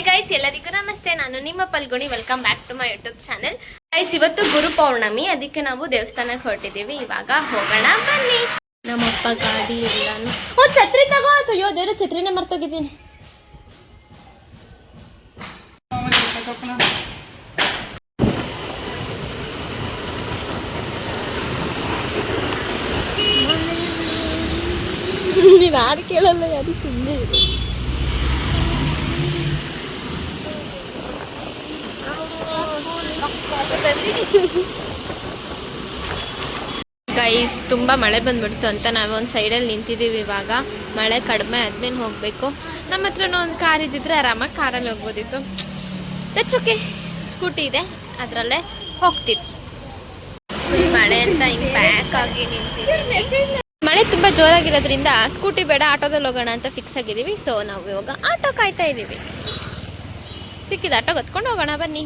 Hi guys ಎಲ್ಲರಿಗೂ ನಮಸ್ತೆ. ನಾನು ನಿಮ್ಮ Phalguni. Welcome back to my YouTube channel guys ಇವತ್ತು ಗುರು ಪೌರ್ಣಮಿ. ಅದಕ್ಕೆ ನಾವು ದೇವಸ್ಥಾನಕ್ಕೆ ಹೊರಟಿದ್ದೀವಿ. ಇವಾಗ ಹೋಗೋಣ, ಬನ್ನಿ. ನಮ್ಮಪ್ಪ ಗಾಡಿ ಎಲ್ಲಾನು. ಓ, ಛತ್ರಿ ತಗೋ. ಅಯ್ಯೋ, ದೇವ್ರ, ಛತ್ರಿನೇ ಮರ್ತೋಗಿದ್ದೀನಿ. ನೀನು ಯಾರು ಕೇಳಲ್ಲ, ಯಾರು ಸುಮ್ಮನೆ ಇದೆ ಗೈಸ್ ತುಂಬ ಮಳೆ ಬಂದ್ಬಿಡ್ತು ಅಂತ ನಾವು ಒಂದು ಸೈಡಲ್ಲಿ ನಿಂತಿದ್ದೀವಿ ಇವಾಗ. ಮಳೆ ಕಡಿಮೆ ಆದ್ಮೇಲೆ ಹೋಗಬೇಕು. ನಮ್ಮ ಹತ್ರನೂ ಒಂದು ಕಾರ್ ಇದ್ದಿದ್ರೆ ಆರಾಮಾಗಿ ಕಾರಲ್ಲಿ ಹೋಗ್ಬೋದಿತ್ತು. ಓಕೆ ಸ್ಕೂಟಿ ಇದೆ. ಅದರಲ್ಲೇ ಹೋಗ್ತೀವಿ. ಮಳೆ ಅಂತ ಹಿಂಗೆ ಬ್ಯಾಕ್ ಆಗಿ ನಿಂತಿದ್ದೀವಿ. ಮಳೆ ತುಂಬ ಜೋರಾಗಿರೋದ್ರಿಂದ ಸ್ಕೂಟಿ ಬೇಡ, ಆಟೋದಲ್ಲಿ ಹೋಗೋಣ ಅಂತ ಫಿಕ್ಸ್ ಆಗಿದ್ದೀವಿ. ಸೊ ನಾವು ಇವಾಗ ಆಟೋ ಕಾಯ್ತಾ ಇದ್ದೀವಿ ಸಿಕ್ಕಿದ ಆಟೋ ಕತ್ಕೊಂಡು ಹೋಗೋಣ, ಬನ್ನಿ.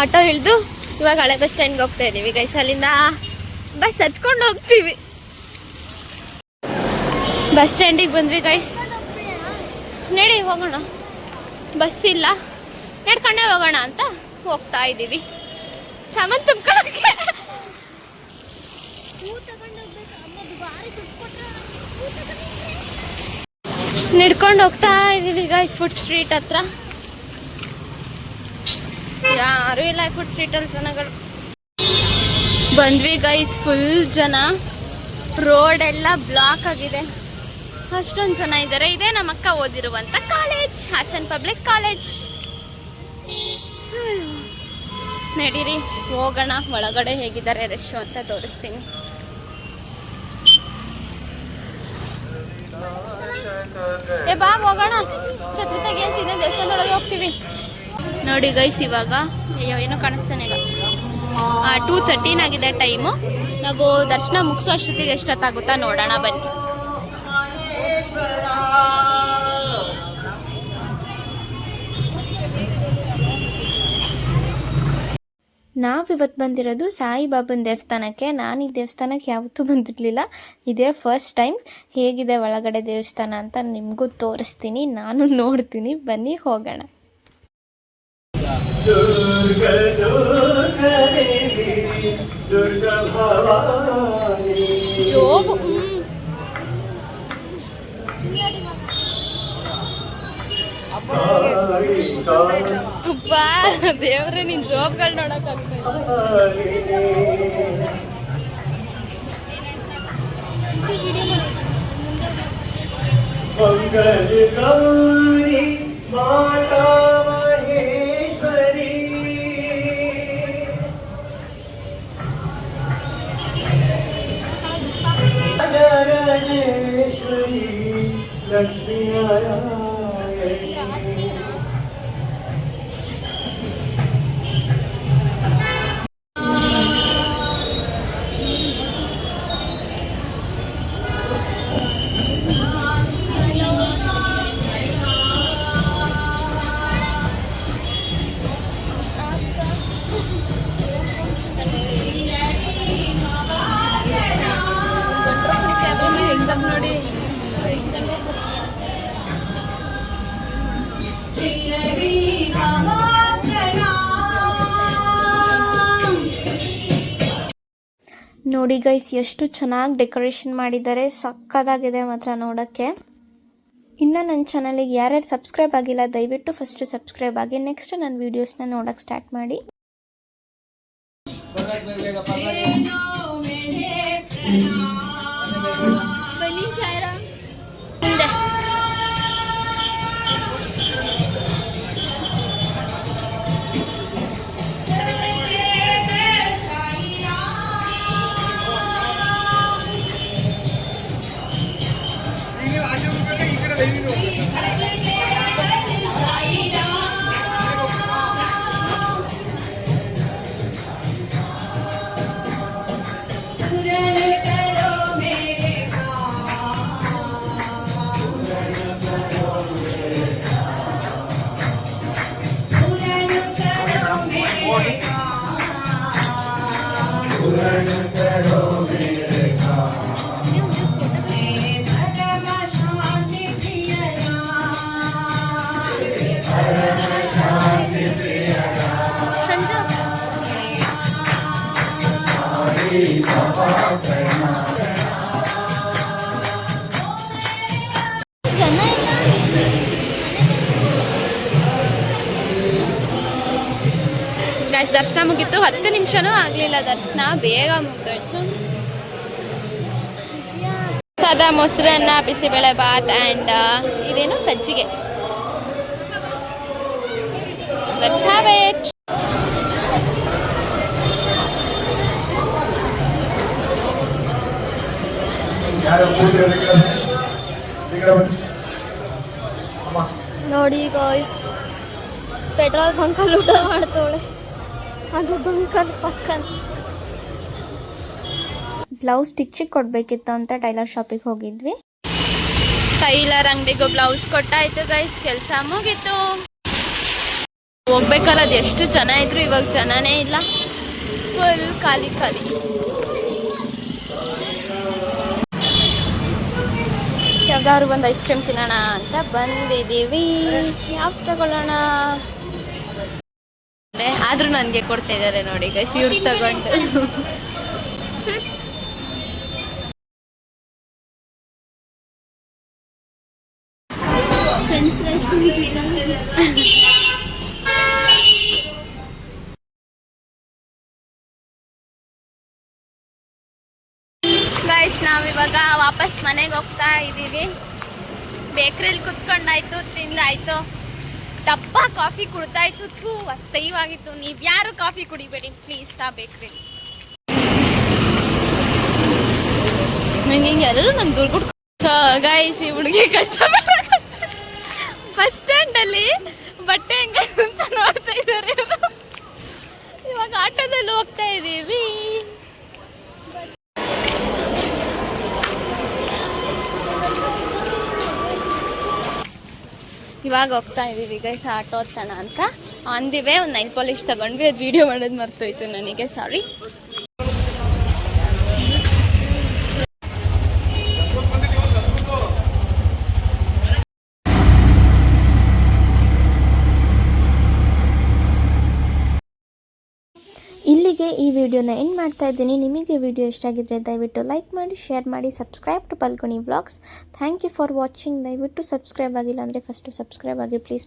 ಆಟೋ ಇಳಿದು ಇವಾಗ ಹಳೆ ಬಸ್ ಸ್ಟ್ಯಾಂಡ್ಗೆ ಹೋಗ್ತಾ ಇದ್ದೀವಿ ಗೈಸ್ ಅಲ್ಲಿಂದ ಬಸ್ ಹತ್ಕೊಂಡು ಹೋಗ್ತೀವಿ. ಬಸ್ ಸ್ಟ್ಯಾಂಡಿಗೆ ಬಂದ್ವಿ ಗೈಸ್ ನಡಿ, ಹೋಗೋಣ. ಬಸ್ ಇಲ್ಲ. ನಡ್ಕೊಂಡೇ ಹೋಗೋಣ ಅಂತ ಹೋಗ್ತಾ ಇದ್ದೀವಿ ಸಾಮಾನು ತುಂಬ್ಕೊಳಕ್ಕೆ. ನಡ್ಕೊಂಡು ಹೋಗ್ತಾ ಇದೀವಿ ಈಗ ಫುಡ್ ಸ್ಟ್ರೀಟ್ ಹತ್ರ. ಯಾರು ಇಲ್ಲ ಫುಡ್ ಸ್ಟ್ರೀಟಲ್ಲಿ ಜನಗಳು. ಬಂದ್ವಿ ಗೈಸ್ ಫುಲ್ ಜನ. ರೋಡ್ ಎಲ್ಲ ಬ್ಲಾಕ್ ಆಗಿದೆ. ಅಷ್ಟೊಂದು ಜನ ಇದ್ದಾರೆ ಇದೇ ನಮ್ಮ ಅಕ್ಕ ಓದಿರುವಂತ ಕಾಲೇಜ್ ಹಾಸನ್ ಪಬ್ಲಿಕ್ ಕಾಲೇಜ್ ನಡೀರಿ, ಹೋಗೋಣ. ಒಳಗಡೆ ಹೇಗಿದ್ದಾರೆ ರಶ್ ಅಂತ ತೋರಿಸ್ತೀನಿ. ಏ, ಬಾ ಹೋಗೋಣ. ಛತ್ರಿ ತೆಗಿ ಅಂತಿದ್ದೆ ದೇವಸ್ಥಾನದೊಳಗೆ ಹೋಗ್ತೀವಿ. ನೋಡಿ ಗೈಸ್ ಇವಾಗ ಅಯ್ಯೋ, ಏನೋ ಕಾಣಿಸ್ತಾನೆ ಈಗ. ಟೂ ತರ್ಟೀನ್ ಆಗಿದೆ ಟೈಮು ನಾವು ದರ್ಶನ ಮುಗಿಸೋ ಅಷ್ಟೊತ್ತಿಗೆ ಎಷ್ಟೊತ್ತಾಗುತ್ತಾ ನೋಡೋಣ ಬನ್ನಿ. ನಾವಿವತ್ತು ಬಂದಿರೋದು ಸಾಯಿಬಾಬನ ದೇವಸ್ಥಾನಕ್ಕೆ. ನಾನು ಈ ದೇವಸ್ಥಾನಕ್ಕೆ ಯಾವತ್ತೂ ಬಂದಿರಲಿಲ್ಲ. ಇದೇ ಫಸ್ಟ್ ಟೈಮ್ ಹೇಗಿದೆ ಒಳಗಡೆ ದೇವಸ್ಥಾನ ಅಂತ ನಿಮಗೂ ತೋರಿಸ್ತೀನಿ. ನಾನು ನೋಡ್ತೀನಿ. ಬನ್ನಿ ಹೋಗೋಣ. ಜೋಗು ಅಪ್ಪಾ ದೇವ್ರೆ ನಿನ್ ಜೋಬ್ಗಳು ನೋಡಕ್ ಮಂಗಲಗೌರಿ ಮಾತಾ ನೋಡಿ ಗೈಸ್ ಎಷ್ಟು ಚೆನ್ನಾಗಿ ಡೆಕೋರೇಷನ್ ಮಾಡಿದ್ದಾರೆ. ಸಕ್ಕದಾಗಿದೆ ಮಾತ್ರ ನೋಡೋಕ್ಕೆ. ಇನ್ನು ನನ್ನ ಚಾನಲಿಗೆ ಯಾರ್ಯಾರು ಸಬ್ಸ್ಕ್ರೈಬ್ ಆಗಿಲ್ಲ, ದಯವಿಟ್ಟು ಫಸ್ಟು ಸಬ್ಸ್ಕ್ರೈಬ್ ಆಗಿ ನೆಕ್ಸ್ಟ್ ನನ್ನ ವೀಡಿಯೋಸ್ನ ನೋಡೋಕ್ಕೆ ಸ್ಟಾರ್ಟ್ ಮಾಡಿ. ಗಾಯ್ಸ್ ದರ್ಶನ ಮುಗಿತು. ಹತ್ತು ನಿಮಿಷನೂ ಆಗಲಿಲ್ಲ ದರ್ಶನ. ಬೇಗ ಮುಗ್ದೋಯ್ತು. ಸದಾ ಮೊಸರನ್ನ ಬಿಸಿಬೇಳೆ ಬಾತ್ ಆ್ಯಂಡ್ ಇದೇನು ಸಜ್ಜಿಗೆ. Let's have ಕೂತಿರೋ ಈ ಕಡೆ ಬನ್ನಿ. ಈ ಕಡೆ ಬನ್ನಿ. ಅಮ್ಮ ನೋಡಿ ಗಾಯ್ಸ್ ಪೆಟ್ರೋಲ್ ಬಂಕಲ್ಲಿ ಊಟ ಮಾಡ್ತವಳೆ. ಅದು ಬಂಕಲ್ ಪಕ್ಕಲ್ ಬ್ಲೌಸ್ ಸ್ಟಿಚಿಗೆ ಕೊಡಬೇಕಿತ್ತು ಅಂತ ಟೈಲರ್ ಶಾಪಿಗೆ ಹೋಗಿದ್ವಿ. ಟೈಲರ್ ಅಂಗಡಿಗೂ ಬ್ಲೌಸ್ ಕೊಟ್ಟಾಯ್ತು ಗೈಸ್ ಕೆಲಸ ಮುಗೀತು. ಹೋಗ್ಬೇಕಾದ್ರೆ ಅದು ಎಷ್ಟು ಜನ ಇದ್ರು ಇವಾಗ ಜನನೇ ಇಲ್ಲ. ಫುಲ್ ಖಾಲಿ ಖಾಲಿ. ಯಾವ್ದಾದ್ರು ಒಂದು ಐಸ್ ಕ್ರೀಮ್ ತಿನ್ನೋಣ ಅಂತ ಬಂದಿದ್ದೀವಿ. ಯಾವ ತಗೊಳ್ಳೋಣ? ಆದ್ರೂ ನನಗೆ ಕೊಡ್ತಾ ಇದ್ದಾರೆ ನೋಡಿ ಗೈಸ್ ಇವ್ರು ತಗೊಂಡು. ಗೈಸ್ ನಾವಿವಾಗ ವಾಪಸ್ ಮನೆಗೆ ಹೋಗ್ತಾ ಇದ್ದೀವಿ. ಬೇಕ್ರಿಲಿ ಕುತ್ಕೊಂಡಾಯ್ತು ತಿಂದಾಯ್ತು ದಪ್ಪ ಕಾಫಿ ಕುಡ್ದಾಯ್ತು ಥೂ, ಅಸಹ್ಯವಾಗಿತ್ತು. ನೀವು ಯಾರು ಕಾಫಿ ಕುಡಿಬೇಡಿ ಪ್ಲೀಸ್ ಆ ಬೇಕ್ರಿ ನಂಗೆ ಹಿಂಗೆ ಎಲ್ಲರೂ ನನ್ನ ದುರ್ಗುಡ್ ಗಾಯಿಸಿ ಹುಡುಗಿ ಕಷ್ಟ ಫಸ್ಟ್ ಸ್ಟ್ಯಾಂಡಲ್ಲಿ ಬಟ್ಟೆ ಹೆಂಗೆ ಅಂತ ನೋಡ್ತಾ ಇದ್ದಾರೆ ಇವಾಗ ಆಟೋದಲ್ಲಿ ಹೋಗ್ತಾ ಇದ್ದೀವಿ. ಇವಾಗ ಹೋಗ್ತಾ ಇದ್ದೀವಿ ಗೈಸ್ ಆಟೋ ಹತ್ತೋಣ ಅಂತ. ಅಂದಿವೆ ಒಂದು ನೈಲ್ ಪಾಲಿಶ್ ತಗೊಂಡ್ವಿ. ಅದು ವಿಡಿಯೋ ಮಾಡೋದು ಮರ್ತೋಯ್ತು ನನಗೆ. ಸಾರಿ ಇಲ್ಲಿಗೆ ಈ ವಿಡಿಯೋನ ಎಂಡ್ ಮಾಡ್ತಾ ಇದ್ದೀನಿ. ನಿಮಗೆ ವಿಡಿಯೋ ಇಷ್ಟ ಆಗಿದ್ರೆ ದಯವಿಟ್ಟು ಲೈಕ್ ಮಾಡಿ ಶೇರ್ ಮಾಡಿ subscribe to ಪಲ್ಕೊಣಿ blogs thank you for watching ದಯವಿಟ್ಟು ಸಬ್ಸ್ಕ್ರೈಬ್ ಆಗಿಲ್ಲ ಅಂದರೆ ಫಸ್ಟು ಸಬ್ಸ್ಕ್ರೈಬ್ ಆಗಿ ಪ್ಲೀಸ್